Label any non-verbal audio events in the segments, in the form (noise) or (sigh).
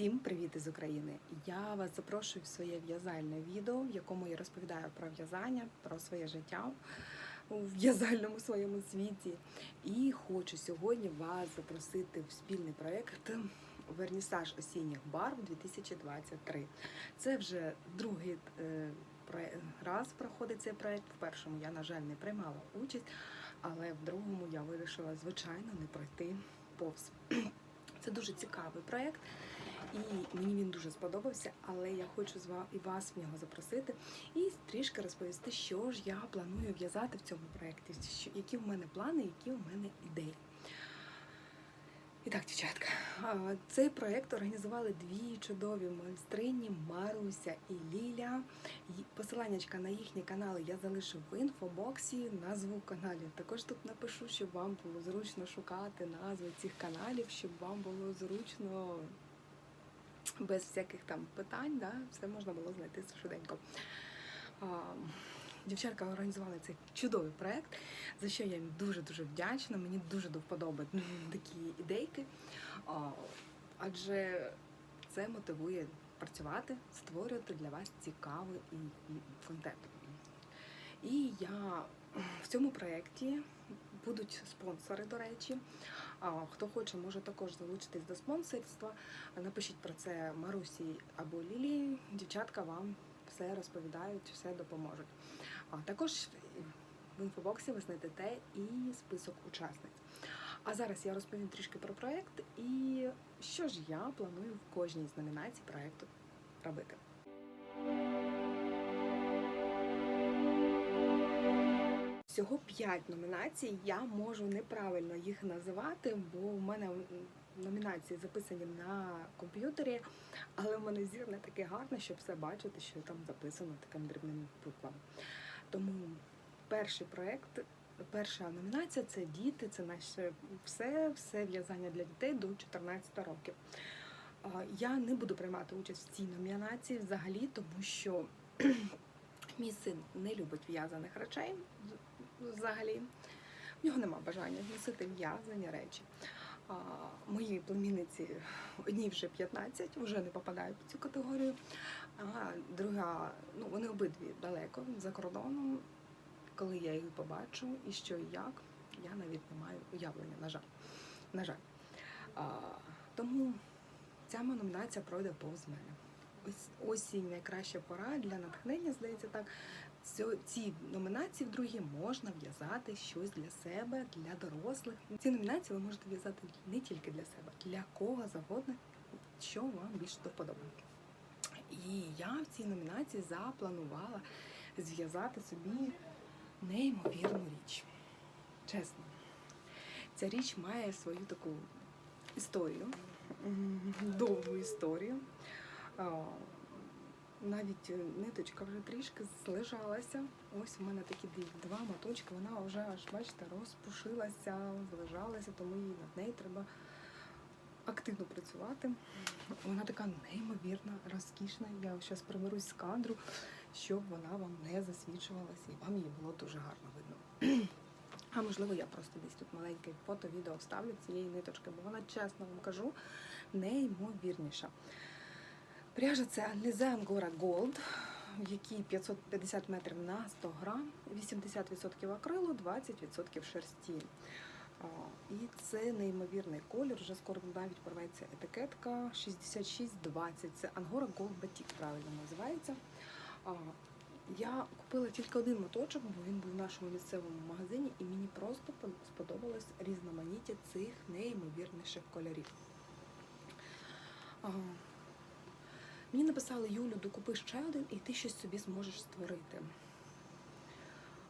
Всім привіт із України! Я вас запрошую в своє в'язальне відео, в якому я розповідаю про в'язання, про своє життя у в'язальному своєму світі. І хочу сьогодні вас запросити в спільний проєкт Вернісаж осінніх барв 2023. Це вже другий е, раз проходить цей проєкт. В першому я, на жаль, не приймала участь, але в другому я вирішила, звичайно, не пройти повз. Це дуже цікавий проєкт, і мені він дуже сподобався, але я хочу з ва- і вас в нього запросити і трішки розповісти, що ж я планую в'язати в цьому проєкті, які в мене плани, які в мене ідеї. І так, дівчатка, цей проєкт організували дві чудові майстрині Маруся і Ліля. І Посиланнячка на їхні канали я залишу в інфобоксі, назву каналів. Також тут напишу, щоб вам було зручно шукати назви цих каналів, щоб вам було зручно без всяких там питань, да, все можна було знайти швиденько. Дівчатка організували цей чудовий проект, за що я їм дуже-дуже вдячна. Мені дуже до (laughs) такі ідейки. Адже це мотивує працювати, створювати для вас цікавий і, і контент. І я в цьому проєкті будуть спонсори, до речі. А, Хто хоче, може також залучитись до спонсорства. Напишіть про це Марусі або Лілії. Дівчатка вам все розповідають, все допоможуть. А також в інфобоксі ви знайдете і список учасниць. А зараз я розповім трішки про проєкт і що ж я планую в кожній з номінацій проєкту робити. Всього 5 номінацій. Я можу неправильно їх називати, бо в мене номінації записані на комп'ютері, але в мене зір не таке гарне, щоб все бачити, що там записано таким дрібним буквами. Тому перший проєкт, перша номінація це діти, це наше все, все в'язання для дітей до 14 років. Я не буду приймати участь в цій номінації взагалі, тому що (clears throat) мій син не любить в'язаних речей взагалі. В нього нема бажання носити в'язані речі. А, моїй племінниці одній вже 15, вже не попадають в цю категорію. А друга, ну вони обидві далеко за кордоном. Коли я їх побачу і що і як, я навіть не маю уявлення, на жаль. На жаль. А, тому ця номінація пройде повз мене. Ось осінь найкраща пора для натхнення, здається так. Ці номінації в другі можна в'язати щось для себе, для дорослих. Ці номінації ви можете в'язати не тільки для себе, для кого завгодно, що вам більше до вподоби. І я в цій номінації запланувала зв'язати собі неймовірну річ. Чесно. Ця річ має свою таку історію, довгу історію. Навіть е, ниточка вже трішки злежалася. Ось у мене такі два моточки, вона вже аж, бачите, розпушилася, злежалася, тому їй над нею треба активно працювати. Вона така неймовірна, розкішна. Я зараз приберусь з кадру, щоб вона вам не засвічувалася і вам її було дуже гарно видно. А можливо, я просто десь тут маленьке фото, відео вставлю цієї ниточки, бо вона, чесно вам кажу, неймовірніша. Пряжа це Alize Angora Gold, в якій 550 метрів на 100 грам, 80% акрилу, 20% шерсті. І це неймовірний колір. Вже скоро навіть порветься етикетка 6620. Це Angora Gold Batik, правильно називається. Я купила тільки один моточок, бо він був в нашому місцевому магазині, і мені просто сподобалось різноманіття цих неймовірніших кольорів. Мені написали Юлю, докупи ще один, і ти щось собі зможеш створити.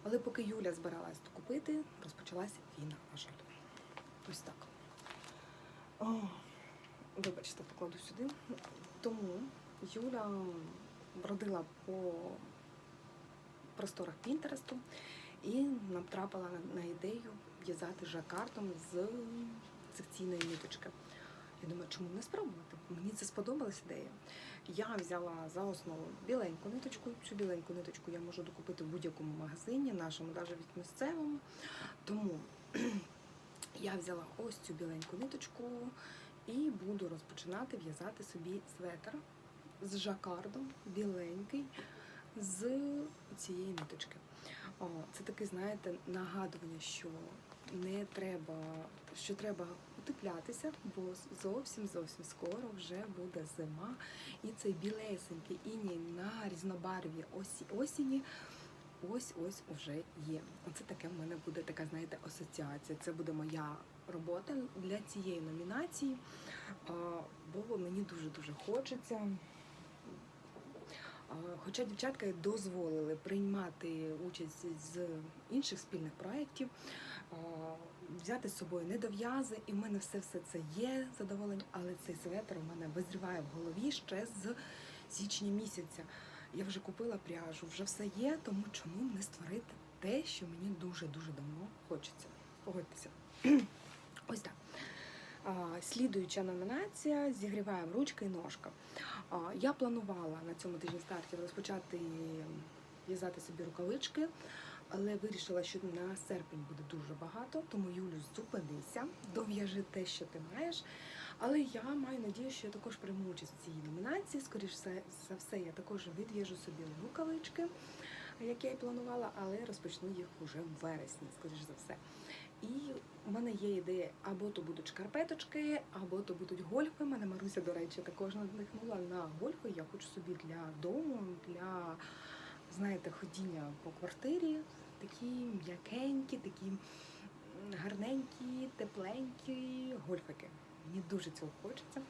Але поки Юля збиралась купити, розпочалася війна, на жаль. Ось так. О, вибачте, покладу сюди. Тому Юля бродила по просторах Пінтересту і натрапила на, на ідею в'язати жакартом з секційної ниточки. Я думаю, чому не спробувати? Мені це сподобалась ідея. Я взяла за основу біленьку ниточку. Цю біленьку ниточку я можу докупити в будь-якому магазині, нашому, навіть місцевому. Тому (clears throat) я взяла ось цю біленьку ниточку і буду розпочинати в'язати собі светр з жакардом, біленький, з цієї ниточки. О, це таке, знаєте, нагадування, що не треба, що треба утеплятися, бо зовсім зовсім скоро вже буде зима, і цей білесенький іній на різнобарві осі, осені. Ось ось уже є. Оце таке в мене буде така, знаєте, асоціація. Це буде моя робота для цієї номінації, бо мені дуже дуже хочеться. Хоча дівчатка дозволили приймати участь з інших спільних проєктів, взяти з собою недов'язи, і в мене все все це є задоволення, але цей светр у мене визріває в голові ще з січня місяця. Я вже купила пряжу, вже все є, тому чому не створити те, що мені дуже-дуже давно хочеться. Погодьтеся. (clears throat) Ось так. Слідуюча номінація зігріваємо ручка і ножка. Я планувала на цьому тижні стартів розпочати в'язати собі рукавички, але вирішила, що на серпень буде дуже багато, тому Юлю, зупинися, дов'яжи те, що ти маєш. Але я маю надію, що я також прийму участь в цій номінації. Скоріш за все, я також відв'яжу собі рукавички, як я і планувала, але розпочну їх уже в вересні, скоріш за все. І у мене є ідея, або то будуть шкарпеточки, або то будуть гольфи. Мене Маруся, до речі, також надихнула на гольфи. Я хочу собі для дому, для, знаєте, ходіння по квартирі. Такі м'якенькі, такі гарненькі, тепленькі гольфики. Мені дуже цього хочеться.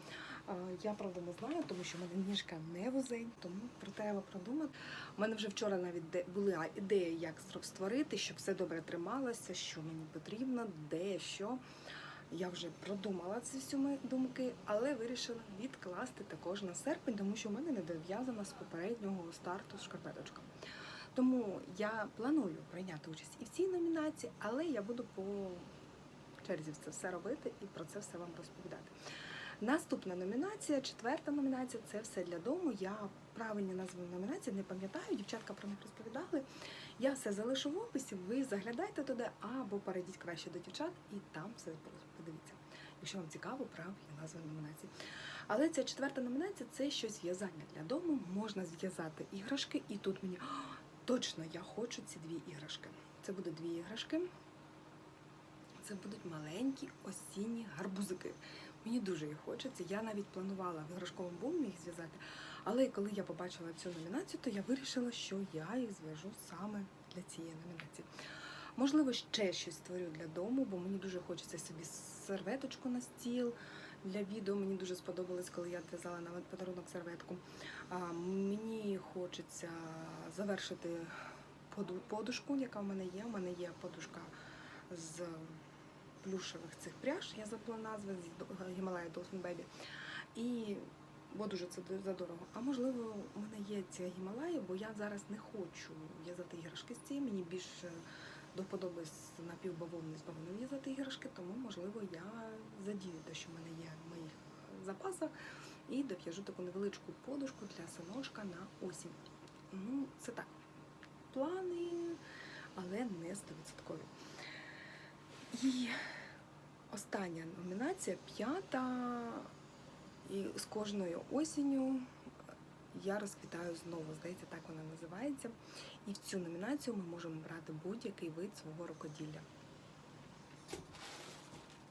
Я правда не знаю, тому що в мене ніжка не вузень, тому про треба продумати. У мене вже вчора навіть була ідея, як створити, щоб все добре трималося, що мені потрібно, де що. Я вже продумала ці всі мої думки, але вирішила відкласти також на серпень, тому що в мене не дов'язана з попереднього старту шкарпеточка. Тому я планую прийняти участь і в цій номінації, але я буду по черзі це все робити і про це все вам розповідати. Наступна номінація, четверта номінація це все для дому. Я правильні назви номінації не пам'ятаю, дівчатка про них розповідали. Я все залишу в описі, ви заглядайте туди або перейдіть краще до дівчат і там все подивіться, якщо вам цікаво, правильні назви номінацій. Але ця четверта номінація це щось в'язання для дому. Можна зв'язати іграшки, і тут мені «О, точно я хочу ці дві іграшки. Це будуть дві іграшки. Це будуть маленькі осінні гарбузики. Мені дуже їх хочеться. Я навіть планувала в іграшковому бумі їх зв'язати. Але коли я побачила цю номінацію, то я вирішила, що я їх зв'яжу саме для цієї номінації. Можливо, ще щось створю для дому, бо мені дуже хочеться собі серветочку на стіл. Для відео мені дуже сподобалось, коли я в'язала на подарунок серветку. Мені хочеться завершити подушку, яка в мене є. У мене є подушка з плюшевих цих пряж, я забула назви з Гімалая Dolphin Baby. І бо дуже це задорого. А можливо, у мене є ця Гімалая, бо я зараз не хочу в'язати іграшки з цієї. Мені більше до вподоби з напівбавовни з бавовни в'язати іграшки, тому можливо я задію те, що в мене є в моїх запасах, і дов'яжу таку невеличку подушку для синочка на осінь. Ну, це так. Плани, але не стовідсоткові. І остання номінація, п'ята. І з кожною осінню я розквітаю знову. Здається, так вона називається. І в цю номінацію ми можемо брати будь-який вид свого рукоділля.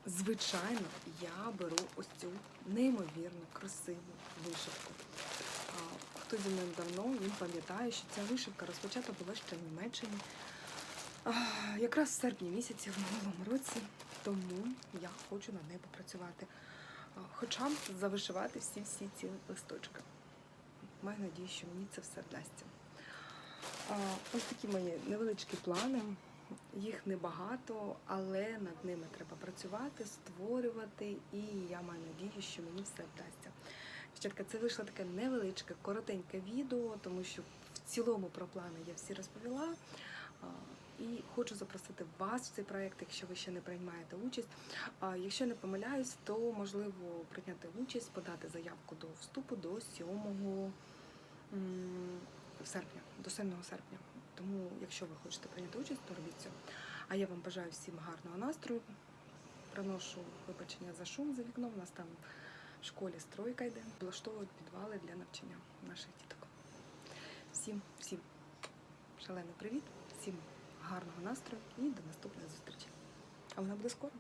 Звичайно, я беру ось цю неймовірно красиву вишивку. Хто зі мною давно, він пам'ятає, що ця вишивка розпочата була ще в Німеччині. Якраз в серпні місяці в минулому році, тому я хочу над нею попрацювати. Хоча б завишивати всі-всі ці листочки. Маю надію, що мені це все вдасться. Ось такі мої невеличкі плани. Їх небагато, але над ними треба працювати, створювати, і я маю надію, що мені все вдасться. Дівчатка, це вийшло таке невеличке, коротеньке відео, тому що в цілому про плани я всі розповіла. І хочу запросити вас в цей проект, якщо ви ще не приймаєте участь. Якщо не помиляюсь, то можливо прийняти участь, подати заявку до вступу до 7 серпня, до 7 серпня. Тому, якщо ви хочете прийняти участь, то робіть це. А я вам бажаю всім гарного настрою. Приношу вибачення за шум за вікном. У нас там в школі стройка йде, влаштовують підвали для навчання наших діток. Всім, всім шалений привіт, всім гарного настрою і до наступної зустрічі. А вона буде скоро.